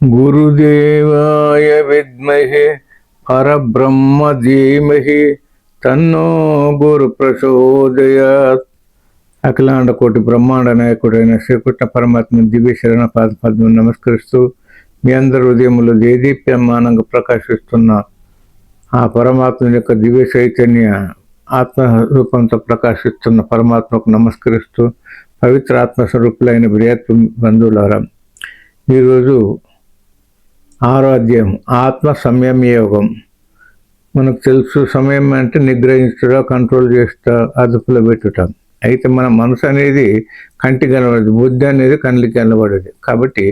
గురుదేవాయ విద్మహే పరబ్రహ్మ ధీమహి తన్నో గురు ప్రచోదయాత్ అఖిలాండ కోటి బ్రహ్మాండ నాయకుడైన శ్రీకృష్ణ పరమాత్మ దివ్య శరణ పాద పద్మం నమస్కరిస్తూ మీ అందరి హృదయములు దేదీప్యమానంగా ప్రకాశిస్తున్న. ఆ పరమాత్మ యొక్క దివ్య చైతన్య ఆత్మ రూపంతో ప్రకాశిస్తున్న పరమాత్మకు నమస్కరిస్తూ పవిత్ర ఆత్మస్వరూపులైన బ్రియాత్మ బంధువులారా ఈరోజు ఆరో అధ్యాయం ఆత్మ సంయమ యోగం మనకు తెలుసు సమయం అంటే నిగ్రహించుట కంట్రోల్ చేస్తా అదుపులో పెట్టుట. అయితే మన మనసు అనేది కంటి కనబడదు బుద్ధి అనేది కంటికి కనబడదు. కాబట్టి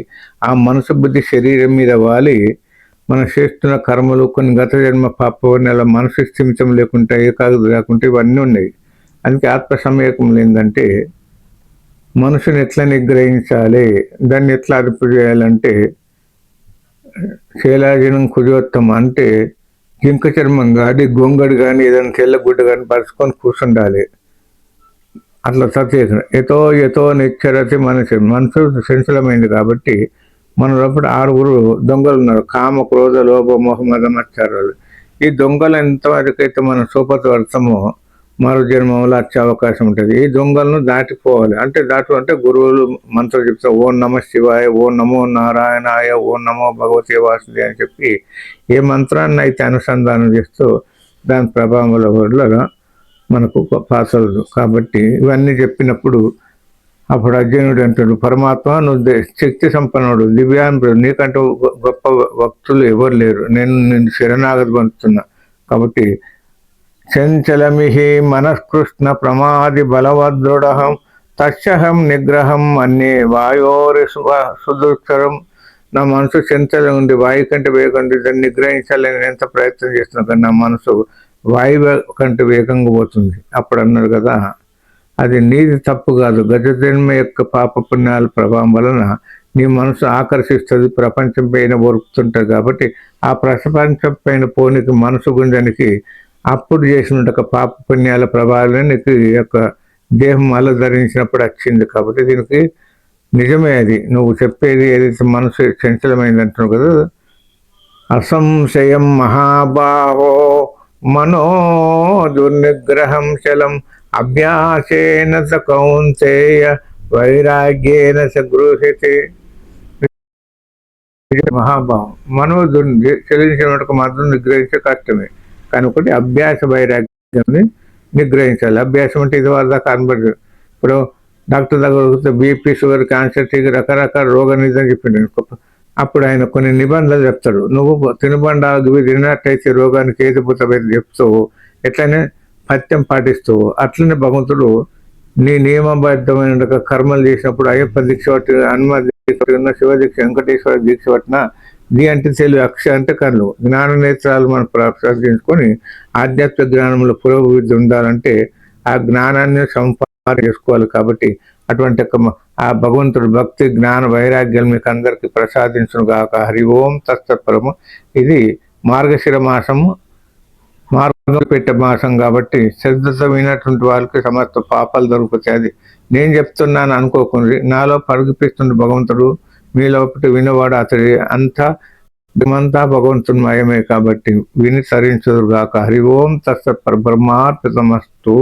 ఆ మనసు బుద్ధి శరీరం మీద వాలి మనం చేస్తున్న కర్మలు కొన్ని గత జన్మ పాప నెల మనసు స్థిమితం లేకుండా ఏకాగ్రత లేకుంటే ఇవన్నీ ఉన్నాయి. అందుకే ఆత్మ సమయకం ఏంటంటే మనసుని ఎట్లా నిగ్రహించాలి దాన్ని ఎట్లా అదుపు చేయాలంటే శైలాజనం కుజోత్తం అంటే జింక చర్మం కానీ గొంగడు కానీ ఏదైనా తెల్లగుడ్డ కానీ పరుచుకొని కూర్చుండాలి. అట్లా సత్యేకం ఎతో ఎతో నిచ్చరతి మనసు మనసు సంచలమైంది కాబట్టి మన లోపల ఆరుగురు దొంగలు ఉన్నారు. కామ క్రోధ లోభ మొహమ్మద మత్సరాలు. ఈ దొంగలు ఎంతవరకైతే మనం సూపతవర్తమో మరో జన్మంలో వచ్చే అవకాశం ఉంటుంది. ఈ దొంగలను దాటిపోవాలి. అంటే దాటు అంటే గురువులు మంత్రం చెప్తారు ఓం నమ శివాయ ఓం నమో నారాయణాయ ఓం నమో భగవతి వాసుది అని చెప్పి ఏ మంత్రాన్ని అయితే అనుసంధానం చేస్తూ దాని ప్రభావం వల్ల మనకు పాసలదు కాబట్టి ఇవన్నీ చెప్పినప్పుడు అప్పుడు అర్జునుడు అంటాడు పరమాత్మ నువ్వు శక్తి సంపన్నుడు దివ్యాంగుడు నీకంటే గొప్ప భక్తులు ఎవరు లేరు. నేను నేను శరణాగతి పొందుతున్నా. కాబట్టి చంచలమిహి మనఃకృష్ణ ప్రమాది బలవదృఢం తస్యహం నిగ్రహం అన్ని వాయోరి సుదుక్షరం. నా మనసు చెంతలో ఉంది వాయు కంటే వేగండి దాన్ని నిగ్రహించాలని ఎంత ప్రయత్నం చేస్తున్నా కానీ నా మనసు వాయువు కంటే వేగంగా పోతుంది. అప్పుడు అన్నాడు కదా అది నీది తప్పు కాదు. గజజన్మ యొక్క పాప పుణ్యాల ప్రభావం వలన నీ మనసు ఆకర్షిస్తుంది ప్రపంచం పైన ఒరుకుతుంటుంది కాబట్టి ఆ ప్రపంచం పైన పోనికి మనసు గుంజనికి అప్పుడు చేసిన పాప పుణ్యాల ప్రభావమే నీకు ఈ యొక్క దేహం మళ్ళీ ధరించినప్పుడు వచ్చింది కాబట్టి దీనికి నిజమే అది. నువ్వు చెప్పేది ఏదైతే మనసు చంచలమైంది అంటున్నావు కదా అసంశయం మహాబాహో మనో దుర్నిగ్రహం చలం అభ్యాసేన స కౌంతేయ వైరాగ్యేన స గృహ్యతే. మహాభావం మనో దుర్ని చెల్లించినట్టు మాత్రం నిగ్రహించే కష్టమే కానీ అభ్యాస వైరాగ్యాన్ని నిగ్రహించాలి. అభ్యాసం అంటే ఇది వాళ్ళ దాకా కనబడదు ఇప్పుడు డాక్టర్ దగ్గర బీపీ షుగర్ క్యాన్సర్ టీకి రకరకాల రోగ నిధని చెప్పిండు అప్పుడు ఆయన కొన్ని నిబంధనలు చెప్తాడు. నువ్వు తినుబండాలు తిన్నట్టయితే రోగానికి ఏది పుతమైతే చెప్తూ ఎట్లనే పత్యం పాటిస్తూ అట్లనే భగవంతుడు నీ నియమబద్ధమైన కర్మలు చేసినప్పుడు అయ్యప్ప దీక్ష పట్టి హనుమ దీక్ష పట్టిన శివ దీక్ష వెంకటేశ్వర దీక్ష పట్టిన ది అంటే తెలివి అక్ష అంటే కళ్ళు జ్ఞాన నేత్రాలు మనం ప్రసాదించుకొని ఆధ్యాత్మిక జ్ఞానంలో పురోభివృద్ధి ఉండాలంటే ఆ జ్ఞానాన్ని సంపాదన చేసుకోవాలి కాబట్టి అటువంటి ఆ భగవంతుడు భక్తి జ్ఞాన వైరాగ్యం మీకు అందరికీ ప్రసాదించును గాక. హరి ఓం తస్తపరము ఇది మార్గశిర మాసము. మార్గం పెట్టే మాసం కాబట్టి శ్రద్ధతో వినటువంటి వాళ్ళకి సమస్త పాపాలు దొరుకుతాయి. అది నేను చెప్తున్నాను అనుకోకుండా. నాలో పరుగుపిస్తుంది భగవంతుడు మీ వినవాడు అతడి అంతా ఇమంతా భగవంతుని మయమే కాబట్టి విని సరించదురుగాక. హరి ఓం తత్సత్ పరబ్రహ్మార్పితమస్తు.